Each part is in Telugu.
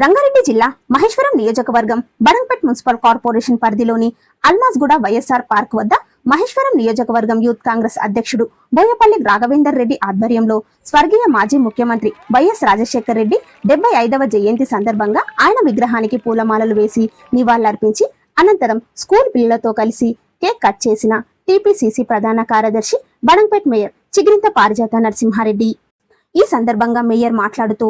రంగారెడ్డి జిల్లా మహేశ్వరం నియోజకవర్గం బడంపేట్ మున్సిపల్ కార్పొరేషన్ పరిధిలోని అల్మాజ్గూడ వైఎస్ఆర్ పార్క్ వద్ద మహేశ్వరం నియోజకవర్గం యూత్ కాంగ్రెస్ అధ్యక్షుడు బోయపల్లి రాఘవేందర్ రెడ్డి ఆధ్వర్యంలో స్వర్గీయ మాజీ ముఖ్యమంత్రి వైఎస్ రాజశేఖర్ రెడ్డి డెబ్బై ఐదవ జయంతి సందర్భంగా ఆయన విగ్రహానికి పూలమాలలు వేసి నివాళులర్పించి అనంతరం స్కూల్ పిల్లలతో కలిసి కేక్ కట్ చేసిన టీపీసీసీ ప్రధాన కార్యదర్శి బడంపేట్ మేయర్ చిగిరింత పారిజాత నరసింహారెడ్డి. ఈ సందర్భంగా మేయర్ మాట్లాడుతూ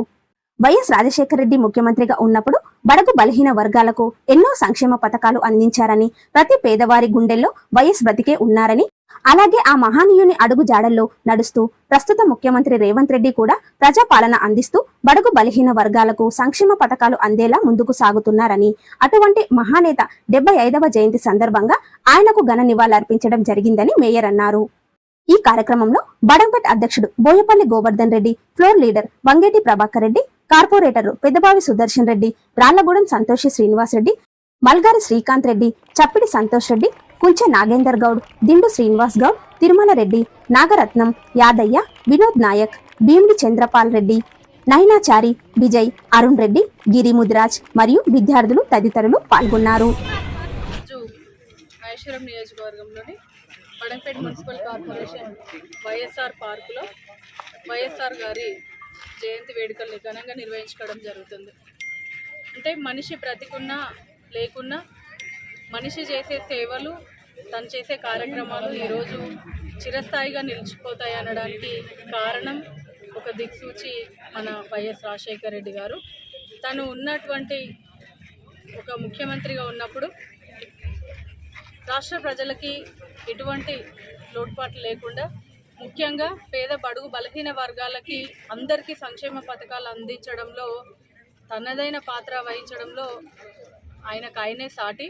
వైఎస్ రాజశేఖర రెడ్డి ముఖ్యమంత్రిగా ఉన్నప్పుడు బడగు బలహీన వర్గాలకు ఎన్నో సంక్షేమ పథకాలు అందించారని ప్రతి పేదవారి గుండెల్లో వైఎస్ బ్రతికే ఉన్నారని అలాగే ఆ మహానీయుని అడుగు జాడల్లో నడుస్తూ ప్రస్తుత ముఖ్యమంత్రి రేవంత్ రెడ్డి కూడా ప్రజాపాలన అందిస్తూ బడుగు బలహీన వర్గాలకు సంక్షేమ పథకాలు అందేలా ముందుకు సాగుతున్నారని అటువంటి మహానేత డెబ్బై ఐదవ జయంతి సందర్భంగా ఆయనకు ఘన నివాళులర్పించడం జరిగిందని మేయర్ అన్నారు. ఈ కార్యక్రమంలో బడంపేట్ అధ్యక్షుడు Boyapalli Govardhan Reddy floor leader Vangeti Prabhakar Reddy corporator Peddabavi Sudarshan Reddy Rallagudem Santoshi Srinivas Reddy Malgari Srikanth Reddy Chappidi Santosh Reddy Kunche Nagender Goud Dindu Srinivas Goud Tirumala Reddy Nagaratnam Yadaiah Vinod Naik Bhimidi Chanderpaul Reddy నైనాచారి Vijay Arun Reddy గిరి ముదిరాజ్ మరియు విద్యార్థులు తదితరులు పాల్గొన్నారు. మహేశ్వరం నియోజకవర్గంలోని మున్సిపల్ కార్పొరేషన్ వైఎస్ఆర్ పార్కులో వైఎస్ఆర్ గారి జయంతి వేడుకలు ఘనంగా నిర్వహించుకోవడం జరుగుతుంది. అంటే మనిషి బ్రతికున్నా లేకున్నా మనిషి చేసే సేవలు తను చేసే కార్యక్రమాలు ఈరోజు చిరస్థాయిగా నిలిచిపోతాయి అనడానికి కారణం ఒక దిక్సూచి మన వైఎస్ రాజశేఖర రెడ్డి గారు. తను ఉన్నటువంటి ఒక ముఖ్యమంత్రిగా ఉన్నప్పుడు రాష్ట్ర ప్రజలకి ఎటువంటి లోటుపాట్లు లేకుండా ముఖ్యంగా పేద బడుగు బలహీన వర్గాలకి అందరికీ సంక్షేమ పథకాలు అందించడంలో తనదైన పాత్ర వహించడంలో ఆయనకు ఆయనే సాటి.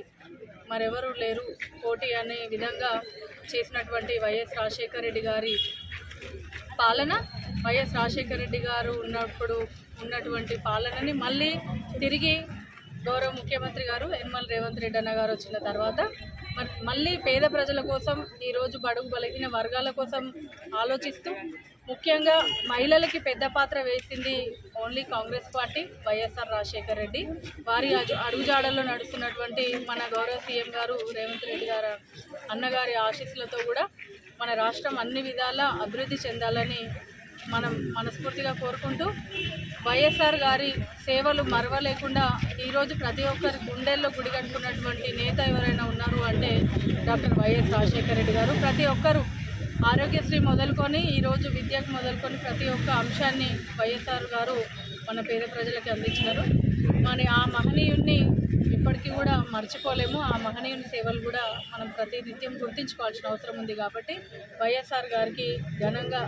మరెవరు లేరు పోటీ అనే విధంగా చేసినటువంటి వైఎస్ రాజశేఖర రెడ్డి గారి పాలన. వైఎస్ రాజశేఖర రెడ్డి గారు ఉన్నప్పుడు ఉన్నటువంటి పాలనని మళ్ళీ తిరిగి గౌరవ ముఖ్యమంత్రి గారు యనమల రేవంత్ రెడ్డి అన్న గారు వచ్చిన తర్వాత మరి మళ్ళీ పేద ప్రజల కోసం ఈరోజు బడుగు బలహీన వర్గాల కోసం ఆలోచిస్తూ ముఖ్యంగా మహిళలకి పెద్ద పాత్ర వేసింది ఓన్లీ కాంగ్రెస్ పార్టీ వైఎస్ఆర్ రాజశేఖర రెడ్డి. వారి అడుగుజాడల్లో నడుస్తున్నటువంటి మన గౌరవ సీఎం గారు రేవంత్ రెడ్డి గారు అన్నగారి ఆశీస్సులతో కూడా మన రాష్ట్రం అన్ని విధాలా అభివృద్ధి చెందాలని మనం మనస్ఫూర్తిగా కోరుకుంటూ వైఎస్ఆర్ గారి సేవలు మరవలేకుండా ఈరోజు ప్రతి ఒక్కరి గుండెల్లో గుడి కట్టుకున్నటువంటి నేత ఎవరైనా ఉన్నారు అంటే డాక్టర్ వైఎస్ రాజశేఖర రెడ్డి గారు. ప్రతి ఒక్కరు ఆరోగ్యశ్రీ మొదలుకొని ఈరోజు విద్యకు మొదలుకొని ప్రతి ఒక్క అంశాన్ని వైఎస్ఆర్ గారు మన పేద ప్రజలకి అందించినారు. మరి ఆ మహనీయుణ్ణి ఇప్పటికీ కూడా మర్చిపోలేము. ఆ మహనీయుని సేవలు కూడా మనం ప్రతినిత్యం గుర్తించుకోవాల్సిన అవసరం ఉంది కాబట్టి వైఎస్ఆర్ గారికి ఘనంగా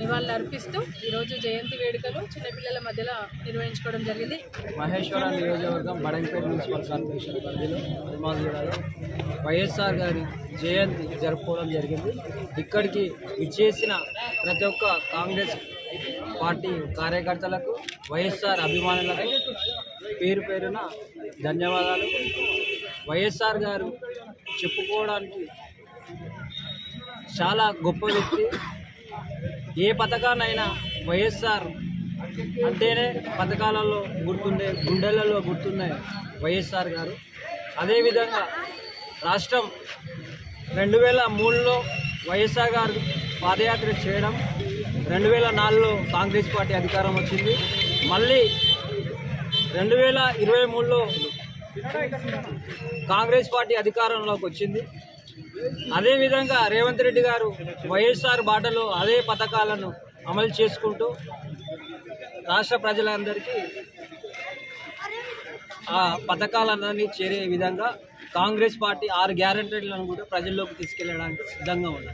నివాళులు అర్పిస్తూ ఈరోజు జయంతి వేడుకలు చిన్నపిల్లల మధ్యలో నిర్వహించుకోవడం జరిగింది. మహేశ్వర నియోజకవర్గం బడంపేట మున్సిపల్ కార్పొరేషన్ పరిధిలో వైఎస్ఆర్ గారి జయంతి జరుపుకోవడం జరిగింది. ఇక్కడికి విచ్చేసిన ప్రతి ఒక్క కాంగ్రెస్ పార్టీ కార్యకర్తలకు వైఎస్ఆర్ అభిమానులకు పేరు పేరున ధన్యవాదాలు. వైఎస్ఆర్ గారు చెప్పుకోవడానికి చాలా గొప్ప వ్యక్తి. ఏ పథకాన్నైనా వైఎస్ఆర్ అంటేనే పథకాలలో గుర్తుండే గుండెలలో గుర్తున్నాయి వైఎస్ఆర్ గారు. అదేవిధంగా రాష్ట్రం రెండు వేల మూడులో వైఎస్ఆర్ గారు పాదయాత్ర చేయడం రెండు వేల నాలుగులో కాంగ్రెస్ పార్టీ అధికారం వచ్చింది. మళ్ళీ రెండు వేల ఇరవై మూడులో కాంగ్రెస్ పార్టీ అధికారంలోకి వచ్చింది. అదేవిధంగా రేవంత్ రెడ్డి గారు వైఎస్ఆర్ బాటలో అదే పథకాలను అమలు చేసుకుంటూ రాష్ట్ర ప్రజలందరికీ ఆ పథకాలన్నీ చేరే విధంగా కాంగ్రెస్ పార్టీ ఆరు గ్యారంటీలను కూడా ప్రజల్లోకి తీసుకెళ్ళడానికి సిద్ధంగా ఉన్నారు